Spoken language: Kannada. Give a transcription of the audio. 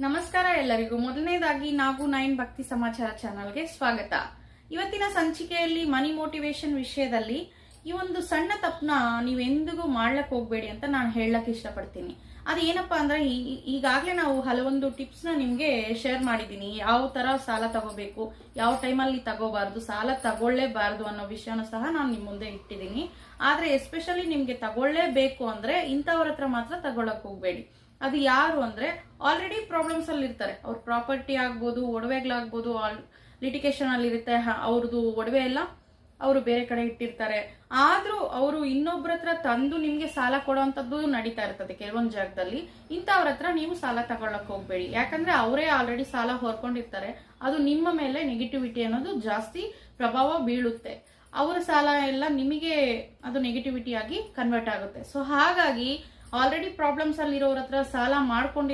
ನಮಸ್ಕಾರ ಎಲ್ಲರಿಗೂ. ಮೊದಲನೇದಾಗಿ ನಾವು ನೈನ್ ಭಕ್ತಿ ಸಮಾಚಾರ ಚಾನಲ್ಗೆ ಸ್ವಾಗತ. ಇವತ್ತಿನ ಸಂಚಿಕೆಯಲ್ಲಿ ಮನಿ ಮೋಟಿವೇಶನ್ ವಿಷಯದಲ್ಲಿ ಈ ಒಂದು ಸಣ್ಣ ತಪ್ಪನ್ನ ನೀವು ಎಂದಿಗೂ ಮಾಡ್ಲಕ್ ಹೋಗ್ಬೇಡಿ ಅಂತ ನಾನು ಹೇಳಕ್ ಇಷ್ಟಪಡ್ತೀನಿ. ಅದು ಏನಪ್ಪಾ ಅಂದ್ರೆ ಈಗಾಗಲೇ ನಾವು ಹಲವೊಂದು ಟಿಪ್ಸ್ನ ನಿಮ್ಗೆ ಶೇರ್ ಮಾಡಿದೀನಿ ಯಾವ ತರ ಸಾಲ ತಗೋಬೇಕು, ಯಾವ ಟೈಮಲ್ಲಿ ತಗೋಬಾರ್ದು, ಸಾಲ ತಗೊಳ್ಳೇಬಾರ್ದು ಅನ್ನೋ ವಿಷಯನೂ ಸಹ ನಾನು ನಿಮ್ ಮುಂದೆ ಇಟ್ಟಿದ್ದೀನಿ. ಆದ್ರೆ ಎಸ್ಪೆಷಲಿ ನಿಮ್ಗೆ ತಗೊಳ್ಳೇಬೇಕು ಅಂದ್ರೆ ಇಂಥವ್ರ ಹತ್ರ ಮಾತ್ರ ತಗೊಳಕ್ ಹೋಗ್ಬೇಡಿ. ಅದು ಯಾರು ಅಂದ್ರೆ ಆಲ್ರೆಡಿ ಪ್ರಾಬ್ಲಮ್ಸ್ ಅಲ್ಲಿ ಇರ್ತಾರೆ. ಅವ್ರ ಪ್ರಾಪರ್ಟಿ ಆಗ್ಬೋದು, ಒಡವೆಗಳಾಗ್ಬೋದು ಲಿಟಿಗೇಶನ್ ಅಲ್ಲಿ ಇರುತ್ತೆ ಅವ್ರದ್ದು ಒಡವೆ ಎಲ್ಲ ಅವರು ಬೇರೆ ಕಡೆ ಇಟ್ಟಿರ್ತಾರೆ. ಆದ್ರೂ ಅವರು ಇನ್ನೊಬ್ರ ಹತ್ರ ತಂದು ನಿಮ್ಗೆ ಸಾಲ ಕೊಡುವಂತದ್ದು ನಡೀತಾ ಇರ್ತದೆ ಕೆಲವೊಂದು ಜಾಗದಲ್ಲಿ. ಇಂಥವ್ರ ಹತ್ರ ನೀವು ಸಾಲ ತಗೊಳಕ್ ಹೋಗ್ಬೇಡಿ. ಯಾಕಂದ್ರೆ ಅವರೇ ಆಲ್ರೆಡಿ ಸಾಲ ಹೊರ್ಕೊಂಡಿರ್ತಾರೆ. ಅದು ನಿಮ್ಮ ಮೇಲೆ ನೆಗೆಟಿವಿಟಿ ಅನ್ನೋದು ಜಾಸ್ತಿ ಪ್ರಭಾವ ಬೀಳುತ್ತೆ. ಅವರ ಸಾಲ ಎಲ್ಲ ನಿಮಗೆ ಅದು ನೆಗೆಟಿವಿಟಿ ಆಗಿ ಕನ್ವರ್ಟ್ ಆಗುತ್ತೆ. ಸೊ ಹಾಗಾಗಿ ಆಲ್ರೆಡಿ ಪ್ರಾಬ್ಲಮ್ಸ್ ಅಲ್ಲಿ ಇರೋರ ಹತ್ರ ಸಾಲ ಮಾಡ್ಕೊಂಡಿರೋ